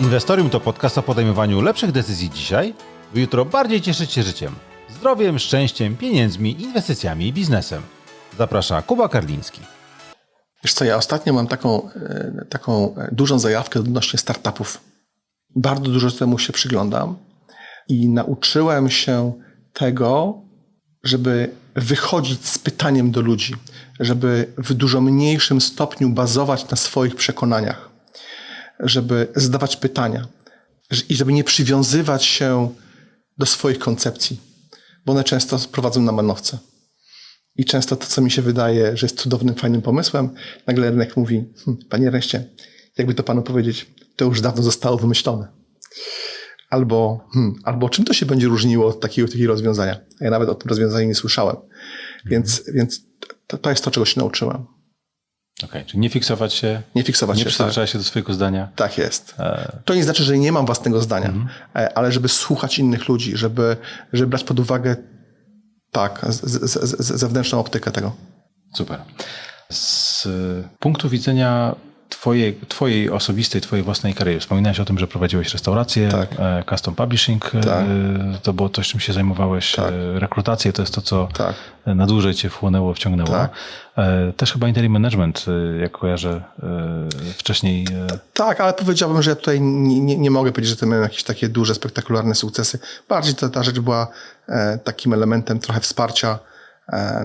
Inwestorium to podcast o podejmowaniu lepszych decyzji dzisiaj, by jutro bardziej cieszyć się życiem, zdrowiem, szczęściem, pieniędzmi, inwestycjami i biznesem. Zaprasza Kuba Karliński. Wiesz co, ja ostatnio mam taką, e, taką dużą zajawkę odnośnie startupów. Bardzo dużo temu się przyglądam i nauczyłem się tego, żeby wychodzić z pytaniem do ludzi, żeby w dużo mniejszym stopniu bazować na swoich przekonaniach, żeby zadawać pytania i żeby nie przywiązywać się do swoich koncepcji, bo one często prowadzą na manowce. I często to, co mi się wydaje, że jest cudownym, fajnym pomysłem, nagle rynek mówi, hm, panie Reszcie, jakby to panu powiedzieć, to już dawno zostało wymyślone. Albo, hmm, albo czym to się będzie różniło od takiego, takiego rozwiązania? A ja nawet o tym rozwiązaniu nie słyszałem. Więc, więc to, to jest to, czego się nauczyłem. Okej, czyli nie fiksować się, Nie fiksować nie się. Tak, przyzwyczajać się do swojego zdania. tak jest. E, To nie znaczy, że nie mam własnego zdania, e, ale żeby słuchać innych ludzi, żeby, żeby brać pod uwagę tak, z, z, z- zewnętrzną optykę tego. super. Z punktu widzenia twojej, twojej osobistej, twojej własnej kariery, wspominałeś o tym, że prowadziłeś restaurację, Tak. e, custom publishing, e, Tak. to było to, czym się zajmowałeś, Tak. e, rekrutację, to jest to, co Tak. na dłużej cię wchłonęło, wciągnęło. Tak. Też chyba interim management, jak kojarzę wcześniej. Tak, ale powiedziałbym, że ja tutaj nie, nie, nie mogę powiedzieć, że to miałem jakieś takie duże, spektakularne sukcesy. Bardziej ta, ta rzecz była takim elementem trochę wsparcia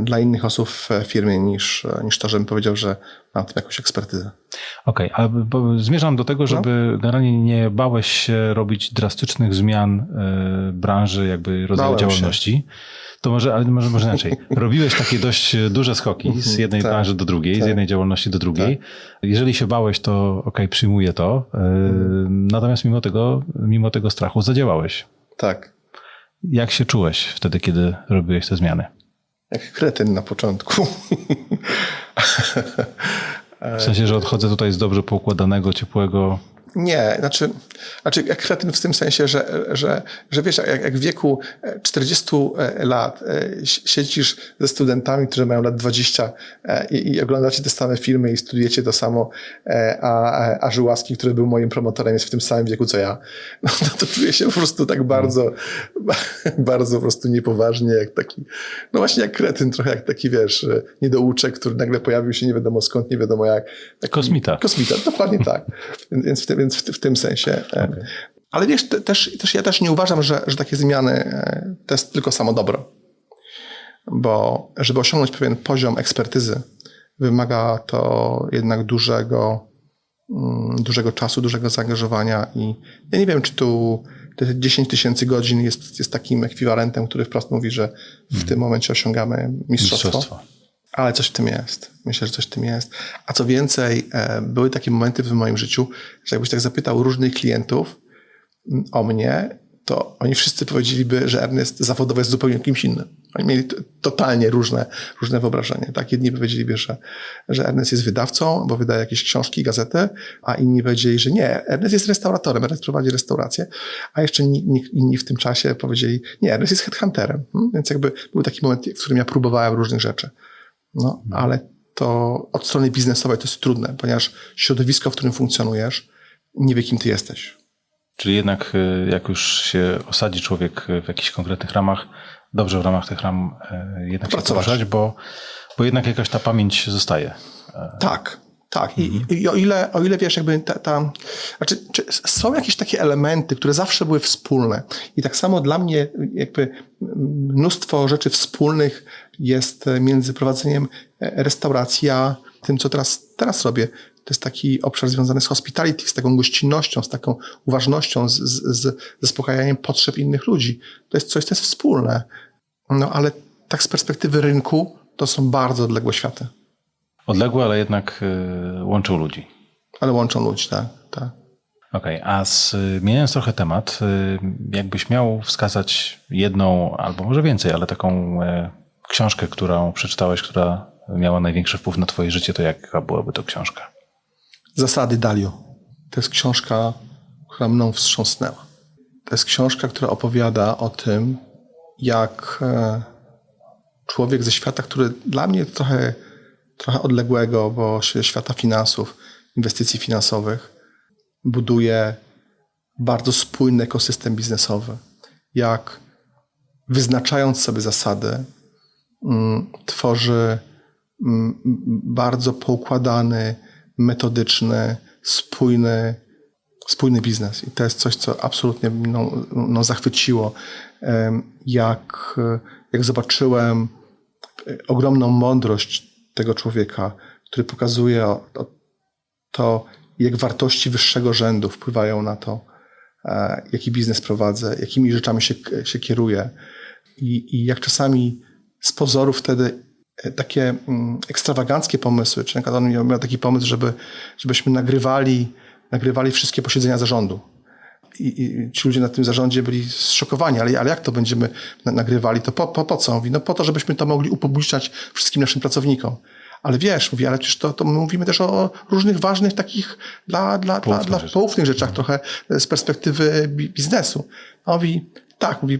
dla innych osób w firmie niż, e, niż to, żebym powiedział, że mam w tym jakąś ekspertyzę. Okej, ale bo zmierzam do tego, żeby generalnie nie bałeś się robić drastycznych zmian e, branży, jakby rodzaju Bałem się. działalności. To może, ale może, może inaczej. Robiłeś takie dość duże skoki z jednej tak, branży do drugiej, z tak. jednej działalności do drugiej. Jeżeli się bałeś, to okej, przyjmuję to. E, Natomiast mimo tego, mimo tego strachu zadziałałeś. Tak. Jak się czułeś wtedy, kiedy robiłeś te zmiany? Jak kretyn na początku. W sensie, że odchodzę tutaj z dobrze poukładanego, ciepłego. Nie, znaczy, znaczy jak kretyn w tym sensie, że, że, że wiesz, jak, jak w wieku e, 40 lat e, si- siedzisz ze studentami, którzy mają lat 20 e, i, i oglądacie te same filmy i studujecie to samo, e, a, a- Żułaski, który był moim promotorem, jest w tym samym wieku co ja, no to, to czuję się po prostu tak bardzo, bardzo po prostu niepoważnie, jak taki, no właśnie jak kretyn, trochę jak taki, wiesz, e, niedouczek, który nagle pojawił się nie wiadomo skąd, nie wiadomo jak. Taki, Kosmita. Kosmita, dokładnie tak. Więc, w, tym, więc w, w tym sensie. e, Ale wiesz, te, też, też ja też nie uważam, że, że takie zmiany e, to jest tylko samo dobro. Bo żeby osiągnąć pewien poziom ekspertyzy, wymaga to jednak dużego, mm, dużego czasu, dużego zaangażowania i ja nie wiem, czy tu te 10 tysięcy godzin jest, jest takim ekwiwalentem, który wprost mówi, że w tym momencie osiągamy mistrzostwo. Mistrzostwo. Ale coś w tym jest. Myślę, że coś w tym jest. A co więcej, e, były takie momenty w moim życiu, że jakbyś tak zapytał różnych klientów mm, o mnie, to oni wszyscy powiedzieliby, że Ernest zawodowo jest zupełnie kimś innym. Oni mieli totalnie różne, różne wyobrażenie. Tak? Jedni powiedzieliby, że, że Ernest jest wydawcą, bo wydaje jakieś książki, gazety, a inni powiedzieli, że nie, Ernest jest restauratorem, Ernest prowadzi restaurację, a jeszcze ni- ni- inni w tym czasie powiedzieli, nie, Ernest jest headhunterem. Hmm? Więc jakby był taki moment, w którym ja próbowałem różnych rzeczy. No, ale to od strony biznesowej to jest trudne, ponieważ środowisko, w którym funkcjonujesz, nie wie, kim ty jesteś. Czyli jednak y, jak już się osadzi człowiek w jakichś konkretnych ramach, dobrze w ramach tych ram y, jednak się Pracować. poruszać, bo, bo jednak jakaś ta pamięć zostaje. Tak, tak. I, i o, ile, o ile wiesz, jakby ta, ta znaczy, czy są jakieś takie elementy, które zawsze były wspólne. I tak samo dla mnie jakby mnóstwo rzeczy wspólnych jest między prowadzeniem restauracji a tym, co teraz, teraz robię. To jest taki obszar związany z hospitality, z taką gościnnością, z taką uważnością, z, z, z zaspokajaniem potrzeb innych ludzi. To jest coś, co jest wspólne. No ale tak z perspektywy rynku to są bardzo odległe światy. Odległe, ale jednak y, łączą ludzi. Ale łączą ludzi, tak, tak. Okej, a zmieniając trochę temat, y, jakbyś miał wskazać jedną, albo może więcej, ale taką e, książkę, którą przeczytałeś, która miała największy wpływ na twoje życie, to jaka byłaby to książka? Zasady Dalio. To jest książka, która mną wstrząsnęła. To jest książka, która opowiada o tym, jak e, człowiek ze świata, który dla mnie trochę, trochę odległego, bo świata finansów, inwestycji finansowych, buduje bardzo spójny ekosystem biznesowy, jak wyznaczając sobie zasady, mm, tworzy mm, bardzo poukładany, metodyczny, spójny, spójny biznes. I to jest coś, co absolutnie mną, mną zachwyciło, jak, jak zobaczyłem e, ogromną mądrość tego człowieka, który pokazuje to, jak wartości wyższego rzędu wpływają na to, e, jaki biznes prowadzę, jakimi rzeczami się, się kieruję. I, I jak czasami z pozoru wtedy e, takie mm, ekstrawaganckie pomysły, czy na przykład on miał taki pomysł, żeby, żebyśmy nagrywali, nagrywali wszystkie posiedzenia zarządu. I, I ci ludzie na tym zarządzie byli zszokowani, ale, ale jak to będziemy na, nagrywali? To po, po, po co? Mówi, no po to, żebyśmy to mogli upubliczniać wszystkim naszym pracownikom. Ale wiesz, mówi, ale przecież to, to my mówimy też o różnych ważnych takich dla, dla, dla, Poufnych dla rzeczach. poufnych rzeczach, trochę z perspektywy bi- biznesu. A on mówi, tak, mówi,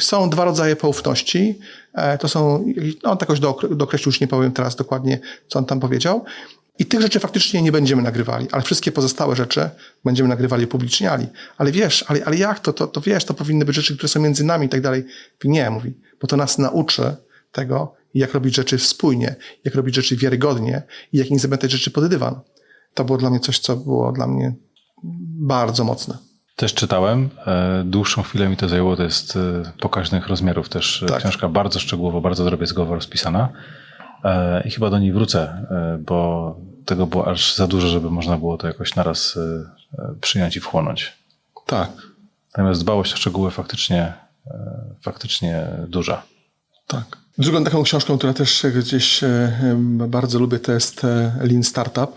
są dwa rodzaje poufności. E, To są, no on tak jakoś dookre- dookreślił, już nie powiem teraz dokładnie, co on tam powiedział. I tych rzeczy faktycznie nie będziemy nagrywali, ale wszystkie pozostałe rzeczy będziemy nagrywali upubliczniali. Ale wiesz, ale, ale jak to, to? To wiesz, to powinny być rzeczy, które są między nami i tak dalej. Nie, mówi, bo to nas nauczy tego, jak robić rzeczy spójnie, jak robić rzeczy wiarygodnie i jak nie zamiatać rzeczy pod dywan. To było dla mnie coś, co było dla mnie bardzo mocne. Też czytałem, e, dłuższą chwilę mi to zajęło, to jest e, pokaźnych rozmiarów też e, Tak. książka, bardzo szczegółowo, bardzo drobiazgowo rozpisana i chyba do niej wrócę, bo tego było aż za dużo, żeby można było to jakoś naraz e, e, przyjąć i wchłonąć. Tak, Natomiast dbałość o szczegóły faktycznie, e, faktycznie duża. tak. Drugą taką książką, która też gdzieś bardzo lubię, to jest Lean Startup.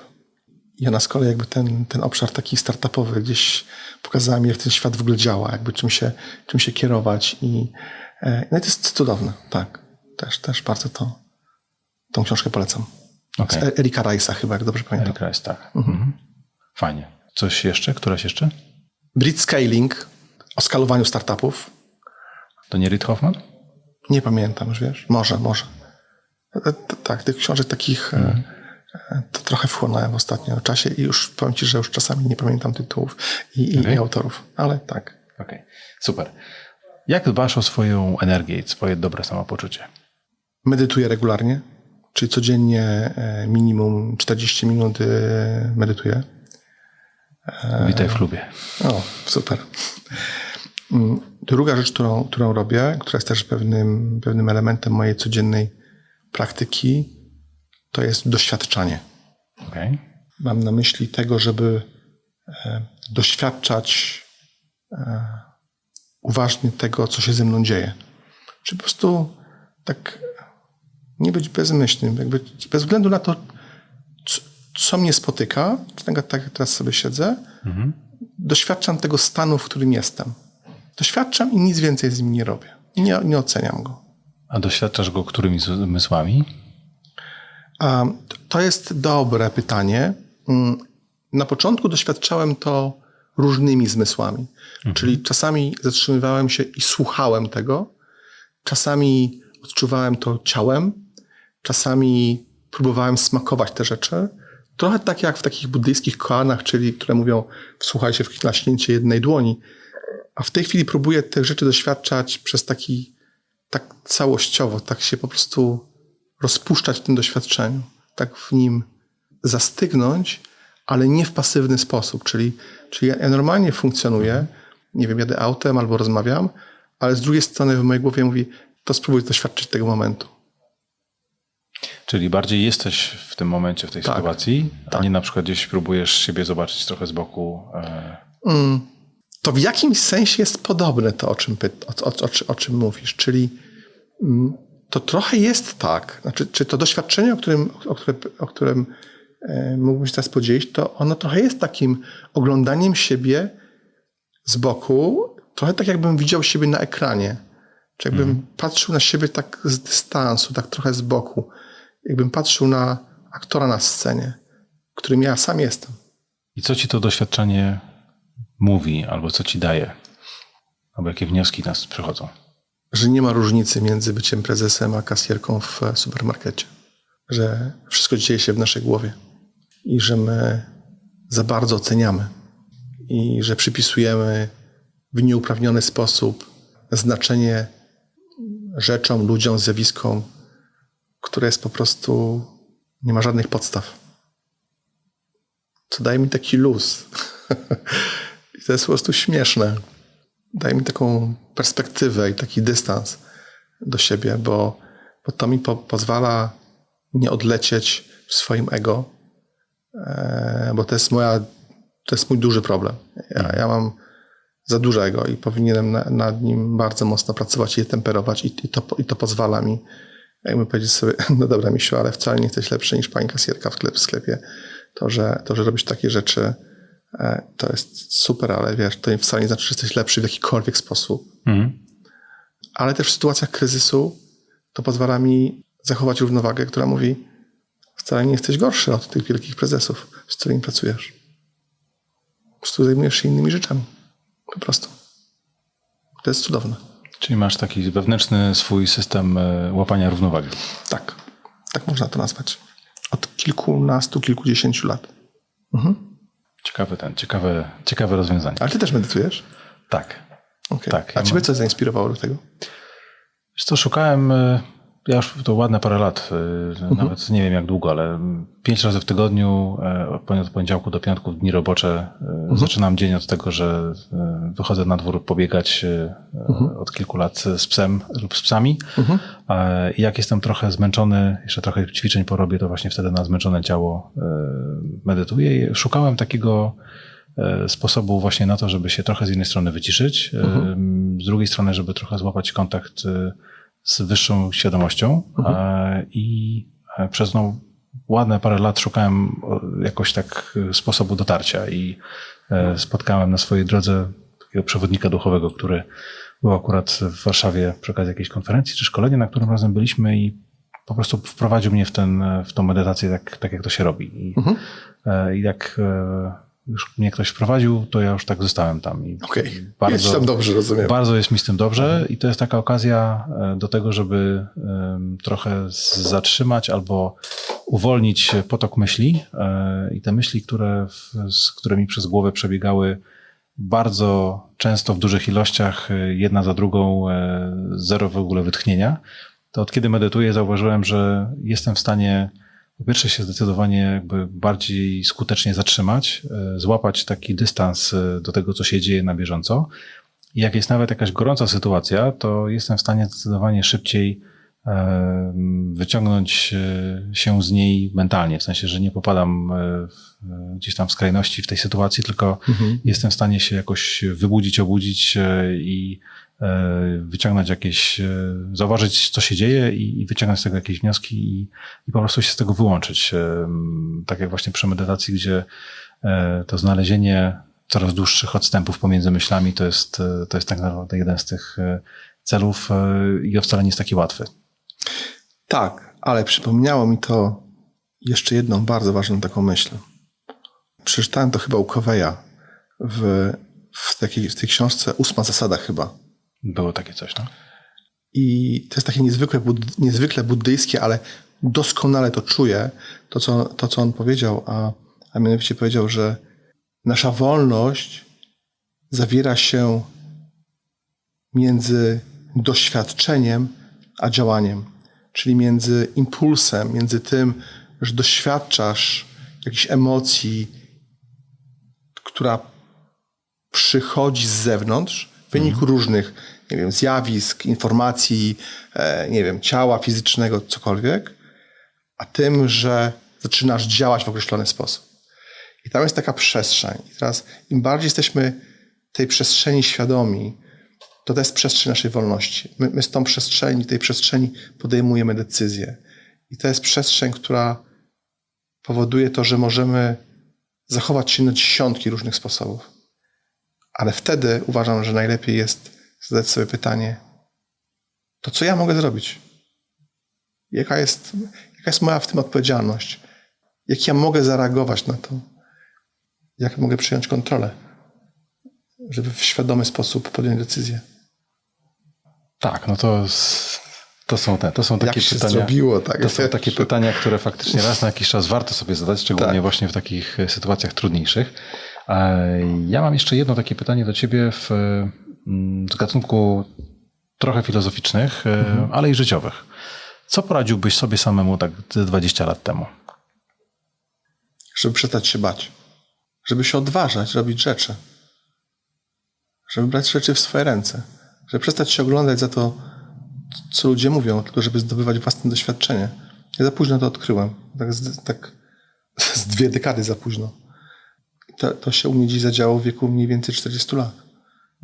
Ja na szkole jakby ten, ten obszar taki startupowy gdzieś pokazała mi, jak ten świat w ogóle działa, jakby czym się, czym się kierować i no i to jest cudowne, tak. Też, też bardzo to, tą książkę polecam. Z E- Erika Rice'a chyba, jak dobrze pamiętam. Eric Rice, tak. Mhm. Fajnie. Coś jeszcze? Któraś jeszcze? Brit Scaling o skalowaniu startupów. To nie Reid Hoffman? Nie pamiętam już, wiesz? Może, może. E, Tak, tych książek takich e, e, to trochę wchłonąłem w ostatnim czasie i już powiem Ci, że już czasami nie pamiętam tytułów i, Okej. i autorów, ale tak. Okej, super. Jak dbasz o swoją energię i swoje dobre samopoczucie? Medytuję regularnie, czyli codziennie e, minimum 40 minut e, medytuję. Witaj w klubie. O, super. Mm, Druga rzecz, którą, którą robię, która jest też pewnym, pewnym elementem mojej codziennej praktyki, to jest doświadczanie. Okej. Mam na myśli tego, żeby e, doświadczać e, uważnie tego, co się ze mną dzieje. Czy po prostu tak nie być bezmyślnym, jakby bez względu na to, co, co mnie spotyka, tak, tak jak teraz sobie siedzę, doświadczam tego stanu, w którym jestem. Doświadczam i nic więcej z nim nie robię. Nie, nie oceniam go. A doświadczasz go którymi zmysłami? A, To jest dobre pytanie. Mm, Na początku doświadczałem to różnymi zmysłami. Czyli czasami zatrzymywałem się i słuchałem tego, czasami odczuwałem to ciałem, czasami próbowałem smakować te rzeczy. Trochę tak jak w takich buddyjskich koanach, czyli które mówią wsłuchaj się w klaśnięcie jednej dłoni. A w tej chwili próbuję tych rzeczy doświadczać przez taki, tak całościowo, tak się po prostu rozpuszczać w tym doświadczeniu, tak w nim zastygnąć, ale nie w pasywny sposób. Czyli, czyli ja, ja normalnie funkcjonuję, nie wiem, jadę autem albo rozmawiam, ale z drugiej strony w mojej głowie mówi, to spróbuj doświadczyć tego momentu. Czyli bardziej jesteś w tym momencie, w tej Tak. sytuacji, a nie na przykład gdzieś próbujesz siebie zobaczyć trochę z boku. E, Mm, to w jakimś sensie jest podobne to, o czym, o, o, o, czy- o czym mówisz. Czyli mm, to trochę jest tak. Znaczy, czy to doświadczenie, o którym, o które, o którym e, mógłbym się teraz podzielić, to ono trochę jest takim oglądaniem siebie z boku, trochę tak jakbym widział siebie na ekranie. Czy jakbym patrzył na siebie tak z dystansu, tak trochę z boku. Jakbym patrzył na aktora na scenie, którym ja sam jestem. I co ci to doświadczenie mówi, albo co ci daje? Albo jakie wnioski nas przychodzą? że nie ma różnicy między byciem prezesem a kasjerką w supermarkecie. Że wszystko dzieje się w naszej głowie i że my za bardzo oceniamy. i że przypisujemy w nieuprawniony sposób znaczenie rzeczom, ludziom, zjawiskom, które jest po prostu, nie ma żadnych podstaw. Co daje mi taki luz. I to jest po prostu śmieszne. Daje mi taką perspektywę i taki dystans do siebie, bo, bo to mi po, pozwala nie odlecieć w swoim ego, e, bo to jest moja, to jest mój duży problem. Ja, ja mam za dużego i powinienem na, nad nim bardzo mocno pracować i je temperować i, i, to, i to pozwala mi jakby powiedzieć sobie, no dobra Misiu, ale wcale nie jesteś lepszy niż pani kasjerka w sklep- w sklepie. To, że, to, że robisz takie rzeczy, e, to jest super, ale wiesz, to wcale nie znaczy, że jesteś lepszy w jakikolwiek sposób. Mhm. Ale też w sytuacjach kryzysu to pozwala mi zachować równowagę, która mówi, wcale nie jesteś gorszy od tych wielkich prezesów, z którymi pracujesz. Po prostu zajmujesz się innymi rzeczami. Po prostu. To jest cudowne. Czyli masz taki wewnętrzny swój system e, łapania równowagi. Tak. Tak można to nazwać. Od kilkunastu, kilkudziesięciu lat. Ciekawe ten, ciekawe, ciekawe rozwiązanie. Ale ty też medytujesz? Tak. Okay. Tak, A ja ciebie mam- co zainspirowało do tego? Wiesz co, szukałem, e, ja już to ładne parę lat, e, nawet nie wiem jak długo, ale pięć razy w tygodniu, e, od poni- od poniedziałku do piątku, w dni robocze, e, zaczynam dzień od tego, że e, wychodzę na dwór pobiegać e, od kilku lat z psem lub z psami. E, I jak jestem trochę zmęczony, jeszcze trochę ćwiczeń porobię, to właśnie wtedy na zmęczone ciało medytuję. I szukałem takiego sposobu właśnie na to, żeby się trochę z jednej strony wyciszyć, e, z drugiej strony, żeby trochę złapać kontakt z wyższą świadomością e, i e, przez no, ładne parę lat szukałem jakoś tak e, sposobu dotarcia i spotkałem na swojej drodze takiego przewodnika duchowego, który był akurat w Warszawie przy okazji jakiejś konferencji czy szkolenia, na którym razem byliśmy i po prostu wprowadził mnie w, ten, w tą medytację tak, tak jak to się robi. I, e, i jak już mnie ktoś wprowadził, to ja już tak zostałem tam. Okej. Jest tam dobrze, rozumiem. bardzo jest mi z tym dobrze i to jest taka okazja e, do tego, żeby trochę zatrzymać albo uwolnić potok myśli e, i te myśli, które, z którymi przez głowę przebiegały bardzo często w dużych ilościach, e, jedna za drugą, zero w ogóle wytchnienia, to od kiedy medytuję zauważyłem, że jestem w stanie po pierwsze się zdecydowanie jakby bardziej skutecznie zatrzymać, e, złapać taki dystans e, do tego, co się dzieje na bieżąco. I jak jest nawet jakaś gorąca sytuacja, to jestem w stanie zdecydowanie szybciej e, wyciągnąć się z niej mentalnie, w sensie, że nie popadam gdzieś tam w skrajności w tej sytuacji, tylko jestem w stanie się jakoś wybudzić, obudzić i wyciągnąć jakieś, e, zauważyć, co się dzieje i, wyciągnąć z tego jakieś wnioski i, i po prostu się z tego wyłączyć. E, Tak jak właśnie przy medytacji, gdzie e, to znalezienie coraz dłuższych odstępów pomiędzy myślami to jest, e, to jest tak naprawdę jeden z tych e, celów e, i wcale nie jest taki łatwy. Tak, ale przypomniało mi to jeszcze jedną bardzo ważną taką myśl. Przeczytałem to chyba u Coveya w, w, takiej, w tej książce Ósma zasada chyba. Było takie coś, no? I to jest takie niezwykle, niezwykle buddyjskie, ale doskonale to czuję, to co, to, co on powiedział, a, a mianowicie powiedział, że nasza wolność zawiera się między doświadczeniem a działaniem, czyli między impulsem, między tym, że doświadczasz jakichś emocji, która przychodzi z zewnątrz w wyniku różnych, nie wiem, zjawisk, informacji, e, nie wiem, ciała fizycznego, cokolwiek, a tym, że zaczynasz działać w określony sposób. I tam jest taka przestrzeń. I teraz im bardziej jesteśmy tej przestrzeni świadomi, to to jest przestrzeń naszej wolności. My, my z tą przestrzeni, tej przestrzeni podejmujemy decyzje. I to jest przestrzeń, która powoduje to, że możemy zachować się na dziesiątki różnych sposobów. Ale wtedy uważam, że najlepiej jest zadać sobie pytanie, to co ja mogę zrobić? Jaka jest, jaka jest moja w tym odpowiedzialność? Jak ja mogę zareagować na to? Jak mogę przyjąć kontrolę? Żeby w świadomy sposób podjąć decyzję. Tak, no to, to są te, to są takie pytania. zrobiło, tak? To są takie pytania, które faktycznie raz na jakiś czas warto sobie zadać, szczególnie Tak. właśnie w takich e, sytuacjach trudniejszych. E, Ja mam jeszcze jedno takie pytanie do ciebie w, z gatunku trochę filozoficznych, e, ale i życiowych. Co poradziłbyś sobie samemu tak ze 20 lat temu? Żeby przestać się bać. Żeby się odważać, robić rzeczy. Żeby brać rzeczy w swoje ręce. Żeby przestać się oglądać za to, co ludzie mówią, tylko żeby zdobywać własne doświadczenie. Ja za późno to odkryłem. Tak z, tak z dwie dekady za późno. To, to się u mnie dziś zadziało w wieku mniej więcej 40 lat.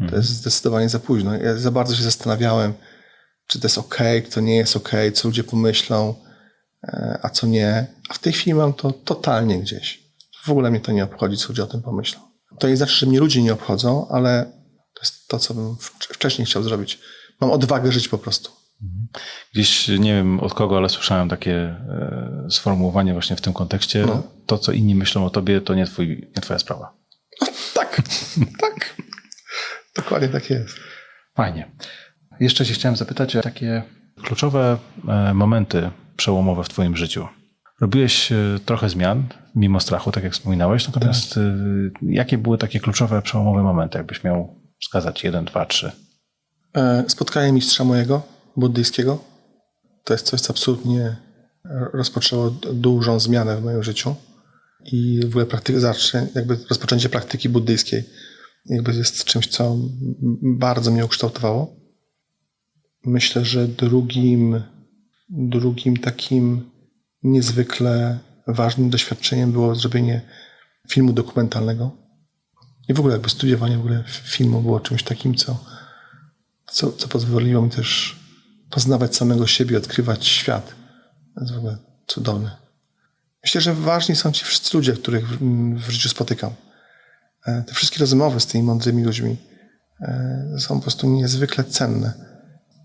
To jest zdecydowanie za późno. Ja za bardzo się zastanawiałem, czy to jest ok, to nie jest ok, co ludzie pomyślą, e, a co nie. A w tej chwili mam to totalnie gdzieś. W ogóle mnie to nie obchodzi, co ludzie o tym pomyślą. To nie znaczy, że mnie ludzie nie obchodzą, ale to jest to, co bym wcz- wcześniej chciał zrobić. Mam odwagę żyć po prostu. Gdzieś nie wiem od kogo, ale słyszałem takie e, sformułowanie właśnie w tym kontekście. No. To, co inni myślą o tobie, to nie, twój, nie twoja sprawa. Tak, tak. Dokładnie tak jest. Fajnie. Jeszcze cię chciałem zapytać o takie kluczowe e, momenty przełomowe w twoim życiu. Robiłeś e, trochę zmian, mimo strachu, tak jak wspominałeś, natomiast e, jakie były takie kluczowe, przełomowe momenty, jakbyś miał wskazać jeden, dwa, trzy? Spotkanie mistrza mojego, buddyjskiego, to jest coś, co absolutnie rozpoczęło dużą zmianę w moim życiu. I w ogóle jakby rozpoczęcie praktyki buddyjskiej jakby jest czymś, co bardzo mnie ukształtowało. Myślę, że drugim, drugim takim niezwykle ważnym doświadczeniem było zrobienie filmu dokumentalnego. I w ogóle jakby studiowanie w ogóle filmu było czymś takim, co, co, co pozwoliło mi też poznawać samego siebie, odkrywać świat. To jest w ogóle cudowne. Myślę, że ważni są ci wszyscy ludzie, których w, w życiu spotykam. E, Te wszystkie rozmowy z tymi mądrymi ludźmi e, są po prostu niezwykle cenne.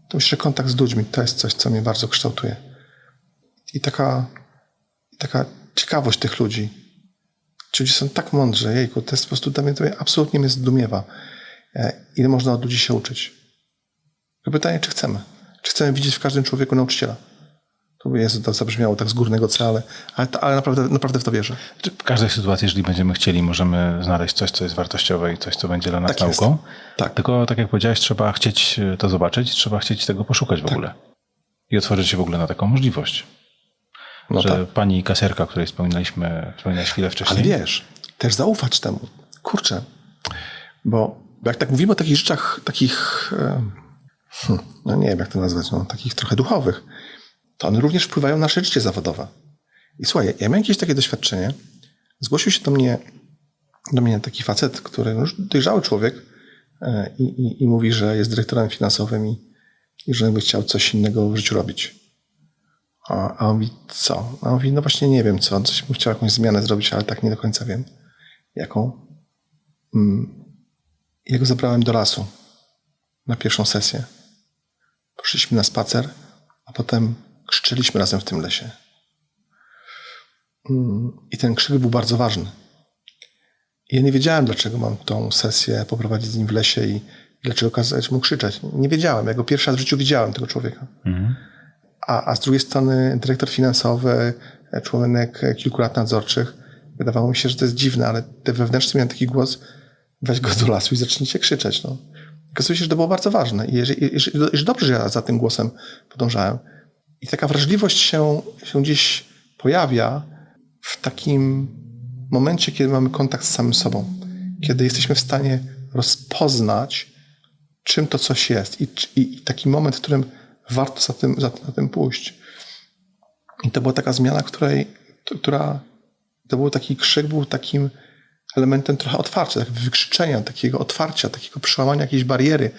To myślę, że kontakt z ludźmi to jest coś, co mnie bardzo kształtuje. I taka, taka ciekawość tych ludzi. Ci ludzie są tak mądrzy, jejku, to jest po prostu dla mnie, to mnie absolutnie mnie zdumiewa. E, Ile można od ludzi się uczyć. Pytanie, czy chcemy? Czy chcemy widzieć w każdym człowieku nauczyciela? To Jezu, to zabrzmiało tak z górnego C, ale, ale, ale naprawdę, naprawdę w to wierzę. Czy W każdej sytuacji, jeżeli będziemy chcieli, możemy znaleźć coś, co jest wartościowe i coś, co będzie dla nas Tak jest. nauką. Tak. Tylko, tak jak powiedziałeś, trzeba chcieć e, to zobaczyć, trzeba chcieć tego poszukać Tak. w ogóle. I otworzyć się w ogóle na taką możliwość. No że tak. pani kasjerka, której wspominaliśmy, wspominałeś chwilę wcześniej. Ale wiesz, też zaufać temu. Kurczę. Bo jak tak mówimy o takich rzeczach, takich, hmm, no nie wiem jak to nazwać, no, takich trochę duchowych, to one również wpływają na nasze życie zawodowe. I słuchaj, ja miałem jakieś takie doświadczenie. Zgłosił się do mnie, do mnie taki facet, który już dojrzały człowiek e, i, i, i mówi, że jest dyrektorem finansowym i, i że by chciał coś innego w życiu robić. A, a on mówi, co? A on mówi, no właśnie nie wiem co, coś bym chciał jakąś zmianę zrobić, ale tak nie do końca wiem. Jaką? Mm. Ja go zabrałem do lasu na pierwszą sesję. Poszliśmy na spacer, a potem krzyczeliśmy razem w tym lesie. Mm. I ten krzyk był bardzo ważny. I ja nie wiedziałem, dlaczego mam tą sesję poprowadzić z nim w lesie i dlaczego kazać mu krzyczeć. Nie wiedziałem. Ja go pierwszy raz w życiu widziałem, tego człowieka. Mhm. A, a z drugiej strony dyrektor finansowy, e, członek e, kilku lat nadzorczych, wydawało mi się, że to jest dziwne, ale te wewnętrzny miałem taki głos, weź go do lasu i zacznijcie krzyczeć. No. Okazuje się, że to było bardzo ważne i jeżeli, jeżeli, jeżeli dobrze, że ja za tym głosem podążałem. I taka wrażliwość się, się gdzieś pojawia w takim momencie, kiedy mamy kontakt z samym sobą. Kiedy jesteśmy w stanie rozpoznać, czym to coś jest i, i, i taki moment, w którym warto za tym, za, za tym pójść. I to była taka zmiana, której, to, która, to był taki krzyk, był takim elementem trochę otwarcia, tak wykrzyczenia, takiego otwarcia, takiego przełamania jakiejś bariery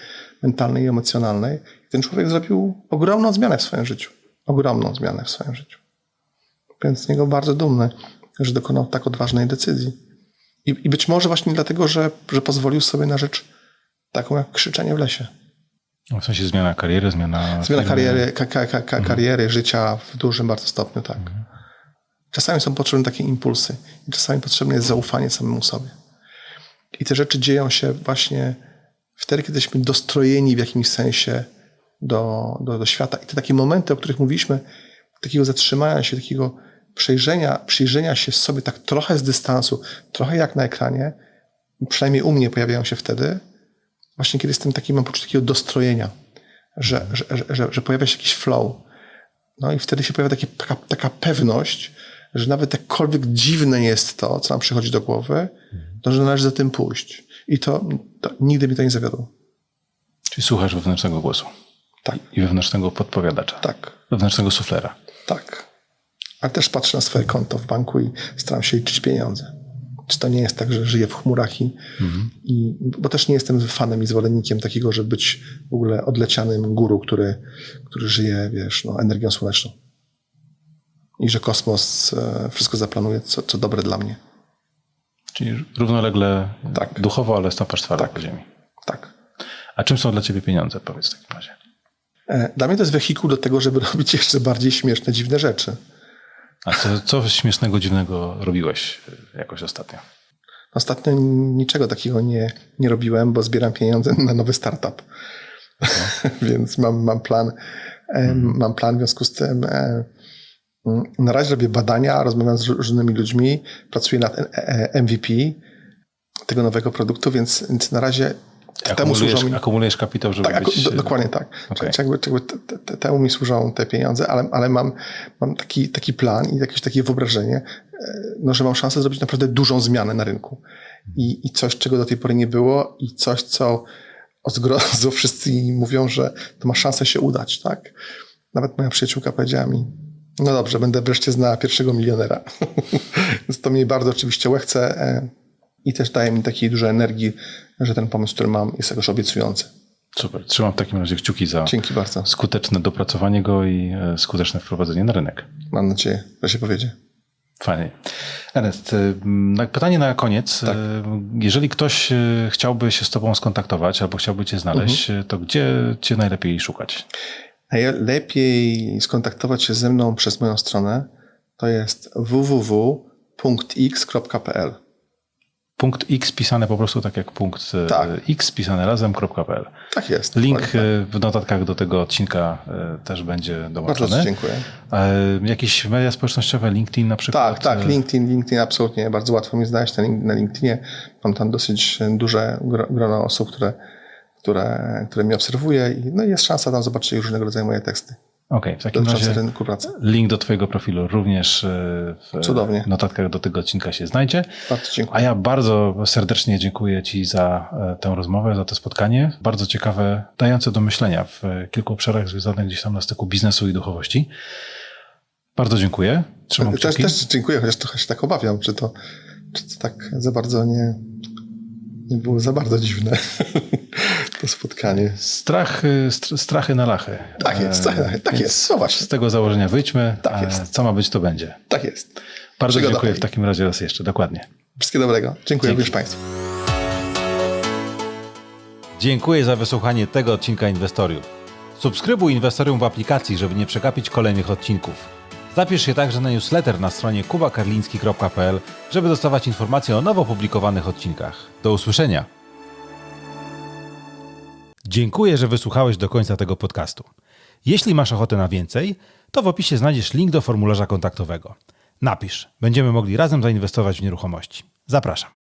mentalnej i emocjonalnej. I ten człowiek zrobił ogromną zmianę w swoim życiu. Ogromną zmianę w swoim życiu. Więc z niego bardzo dumny, że dokonał tak odważnej decyzji. I, i być może właśnie dlatego, że, że pozwolił sobie na rzecz taką jak krzyczenie w lesie. W sensie zmiana kariery, zmiana... Zmiana kariery, ka, ka, ka, ka, kariery życia w dużym bardzo stopniu, tak. Czasami są potrzebne takie impulsy i czasami potrzebne jest zaufanie samemu sobie. I te rzeczy dzieją się właśnie wtedy, kiedy jesteśmy dostrojeni w jakimś sensie do, do, do świata. I te takie momenty, o których mówiliśmy, takiego zatrzymania się, takiego przejrzenia, przyjrzenia się sobie tak trochę z dystansu, trochę jak na ekranie, przynajmniej u mnie pojawiają się wtedy, właśnie kiedy jestem taki, mam poczucie takiego dostrojenia, że, że, że, że, pojawia się jakiś flow. No i wtedy się pojawia taki, taka, taka pewność, że nawet jakkolwiek dziwne jest to, co nam przychodzi do głowy, to że należy za tym pójść. I to, to nigdy mi to nie zawiodło. Czyli słuchasz wewnętrznego głosu Tak, i wewnętrznego podpowiadacza, tak, wewnętrznego suflera. tak. Ale też patrzę na swoje konto w banku i staram się liczyć pieniądze. Czy to nie jest tak, że żyję w chmurach i, i bo też nie jestem fanem i zwolennikiem takiego, żeby być w ogóle odlecianym guru, który, który żyje, wiesz, no, energią słoneczną. I że kosmos e, wszystko zaplanuje, co, co dobre dla mnie. Czyli równolegle Tak. duchowo, ale stopasz twardo Tak. po ziemi. Tak. A czym są dla ciebie pieniądze, powiedz w takim razie? E, Dla mnie to jest wehikuł do tego, żeby robić jeszcze bardziej śmieszne, dziwne rzeczy. A co, co śmiesznego, dziwnego robiłeś y, jakoś ostatnio? Ostatnio niczego takiego nie, nie robiłem, bo zbieram pieniądze na nowy startup. Więc mam, mam plan. e, Mam plan w związku z tym. e, mm, Na razie robię badania, rozmawiam z różnymi ludźmi, pracuję nad e, e, MVP tego nowego produktu, więc na razie temu służą Akumulujesz, mi. akumulujesz kapitał, żeby Tak, być... do, dokładnie tak. Okej. Czy jakby, jakby te, te, te, temu mi służą te pieniądze, ale, ale mam, mam taki, taki plan i jakieś takie wyobrażenie, e, no, że mam szansę zrobić naprawdę dużą zmianę na rynku. I, I coś, czego do tej pory nie było i coś, co o zgrozo wszyscy mówią, że to ma szansę się udać, tak? Nawet moja przyjaciółka powiedziała mi, no dobrze, będę wreszcie znała pierwszego milionera. Więc to mnie bardzo oczywiście łechce e, i też daje mi takiej dużej energii, że ten pomysł, który mam, jest jakoś obiecujący. Super. Trzymam w takim razie kciuki za Dzięki bardzo. skuteczne dopracowanie go i e, skuteczne wprowadzenie na rynek. Mam nadzieję, że się powiedzie. Fajnie. Ernest, na- pytanie na koniec. Tak. Y, Jeżeli ktoś chciałby się z Tobą skontaktować albo chciałby Cię znaleźć, Mhm. to gdzie Cię najlepiej szukać? Najlepiej skontaktować się ze mną przez moją stronę. To jest www.x.pl. Punkt X pisane po prostu tak jak punkt Tak. X pisane razem.pl. Tak jest. Link Dokładnie y, w notatkach do tego odcinka y, też będzie tak. Bardzo dołączony. dziękuję. E, Jakieś media społecznościowe, LinkedIn na przykład? Tak, tak, LinkedIn, LinkedIn absolutnie. Bardzo łatwo mi znaleźć na, link- na LinkedInie. Mam tam dosyć duże gro- grono osób, które, które, które mnie obserwuje i no jest szansa tam zobaczyć różnego rodzaju moje teksty Okej, w takim razie rynku pracy. link do Twojego profilu również y, w Cudownie. notatkach do tego odcinka się znajdzie. Bardzo dziękuję. A ja bardzo serdecznie dziękuję Ci za e, tę rozmowę, za to spotkanie. Bardzo ciekawe, dające do myślenia w e, kilku obszarach związanych gdzieś tam na styku biznesu i duchowości. Bardzo dziękuję. Trzymam Też, kciuki. też dziękuję, chociaż trochę się tak obawiam, czy to, czy to tak za bardzo nie, nie było za bardzo dziwne to spotkanie. Strach, str- strachy na lachy. Tak jest, E, tak, tak więc jest. No właśnie. Z tego założenia wyjdźmy. Tak jest. Co ma być, to będzie. Tak jest. Bardzo Przygoda dziękuję w takim razie raz jeszcze. Dokładnie. Wszystkiego dobrego. Dziękuję również Państwu. Dziękuję za wysłuchanie tego odcinka Inwestorium. Subskrybuj Inwestorium w aplikacji, żeby nie przegapić kolejnych odcinków. Zapisz się także na newsletter na stronie kubakarliński.pl, żeby dostawać informacje o nowo publikowanych odcinkach. Do usłyszenia! Dziękuję, że wysłuchałeś do końca tego podcastu. Jeśli masz ochotę na więcej, to w opisie znajdziesz link do formularza kontaktowego. Napisz, będziemy mogli razem zainwestować w nieruchomości. Zapraszam.